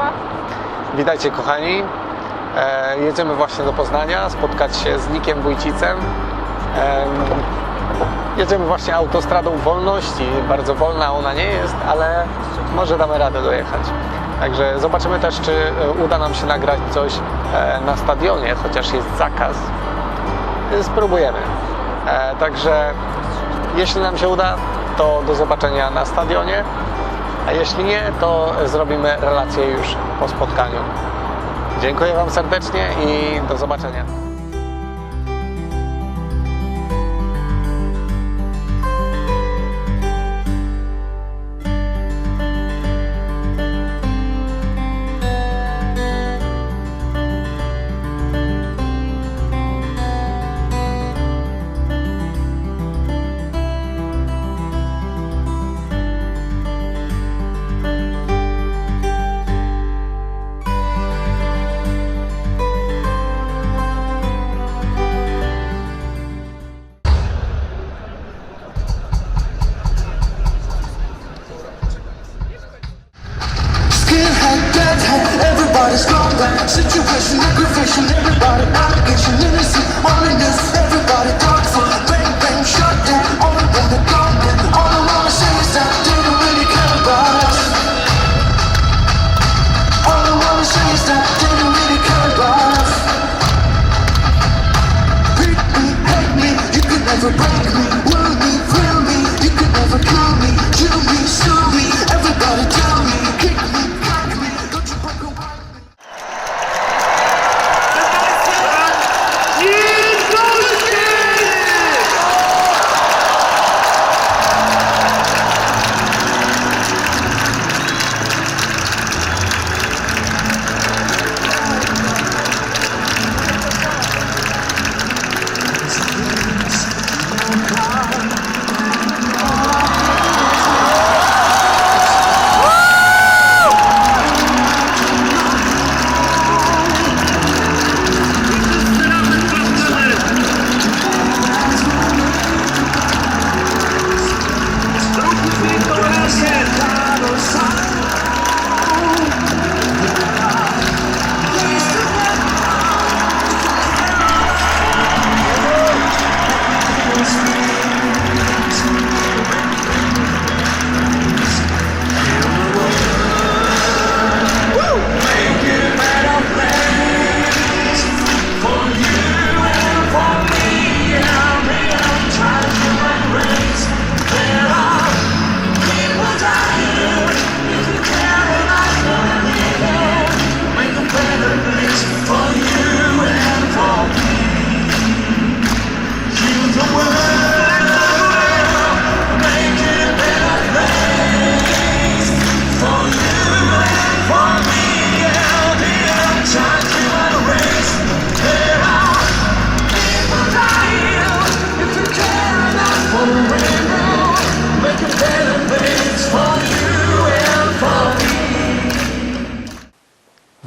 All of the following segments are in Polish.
Warszawa. Witajcie kochani. E, jedziemy właśnie do Poznania spotkać się z Nikiem Wójcicem. E, jedziemy właśnie autostradą wolności. Bardzo wolna ona nie jest, ale może damy radę dojechać. Także zobaczymy też, czy e, uda nam się nagrać coś e, na stadionie, chociaż jest zakaz. E, Spróbujemy. Także jeśli nam się uda, to do zobaczenia na stadionie. A jeśli nie, to zrobimy relację już po spotkaniu. Dziękuję Wam serdecznie i do zobaczenia. It's a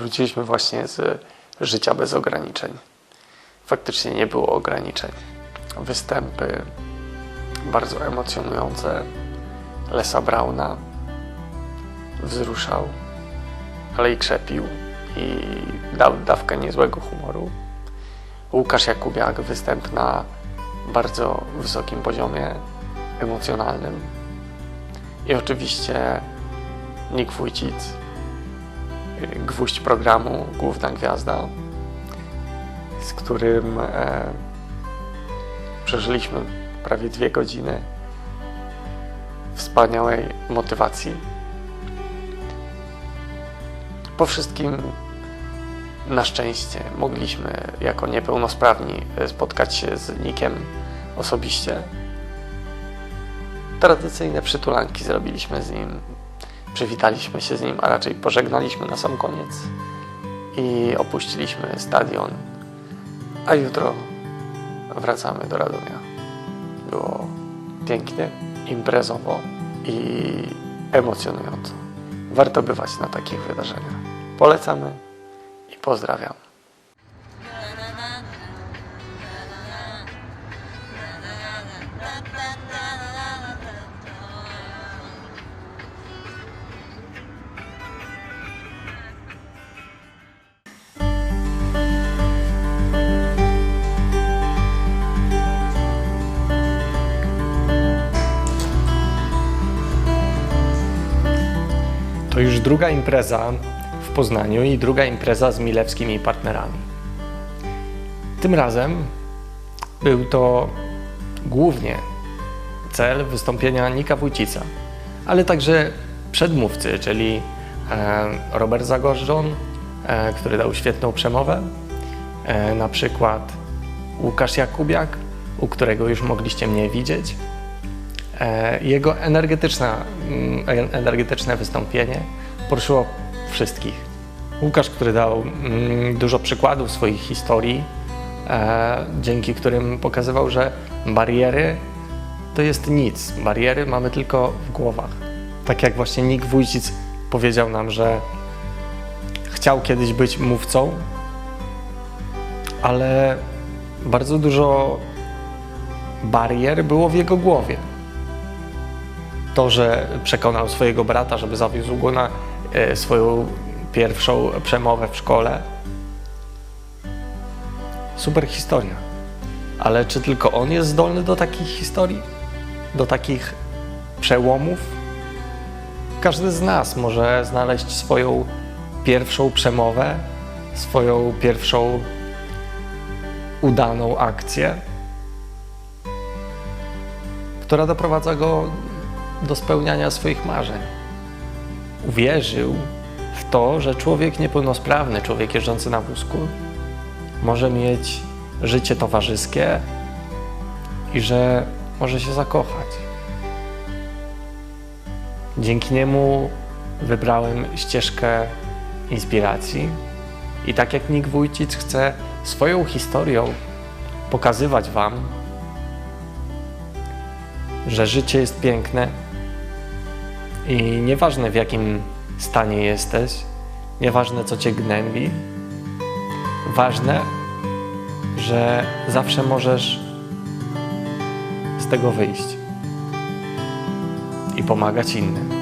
Wróciliśmy właśnie z życia bez ograniczeń. Faktycznie nie było ograniczeń. Występy bardzo emocjonujące. Lesa Brauna wzruszał, ale i krzepił i dał dawkę niezłego humoru. Łukasz Jakubiak występ na bardzo wysokim poziomie emocjonalnym. I oczywiście Nick Wójcic, gwóźdź programu, główna gwiazda, z którym e, przeżyliśmy prawie dwie godziny wspaniałej motywacji. Po wszystkim na szczęście mogliśmy jako niepełnosprawni spotkać się z Nikiem osobiście. Tradycyjne przytulanki zrobiliśmy z nim, przywitaliśmy się z nim, a raczej pożegnaliśmy na sam koniec i opuściliśmy stadion. A jutro wracamy do Radomia. Było pięknie, imprezowo i emocjonująco. Warto bywać na takich wydarzeniach. Polecamy i pozdrawiam. Druga impreza w Poznaniu i druga impreza z milewskimi partnerami. Tym razem był to głównie cel wystąpienia Nika Wójcica, ale także przedmówcy, czyli e, Robert Zagorzdzon, e, który dał świetną przemowę, e, na przykład Łukasz Jakubiak, u którego już mogliście mnie widzieć. E, Jego energetyczna, mm, energetyczne wystąpienie poruszyło wszystkich. Łukasz, który dał mm, dużo przykładów swoich historii, e, dzięki którym pokazywał, że bariery to jest nic. Bariery mamy tylko w głowach. Tak jak właśnie Nick Wójcic powiedział nam, że chciał kiedyś być mówcą, ale bardzo dużo barier było w jego głowie. To, że przekonał swojego brata, żeby zawiózł go na e, swoją pierwszą przemowę w szkole. Super historia. Ale czy tylko on jest zdolny do takich historii? Do takich przełomów? Każdy z nas może znaleźć swoją pierwszą przemowę, swoją pierwszą udaną akcję, która doprowadza go do spełniania swoich marzeń. Uwierzył w to, że człowiek niepełnosprawny, człowiek jeżdżący na wózku, może mieć życie towarzyskie i że może się zakochać. Dzięki niemu wybrałem ścieżkę inspiracji i tak jak Nick Wójcic chce swoją historią pokazywać Wam, że życie jest piękne i nieważne w jakim stanie jesteś, nieważne co Cię gnębi, ważne, że zawsze możesz z tego wyjść i pomagać innym.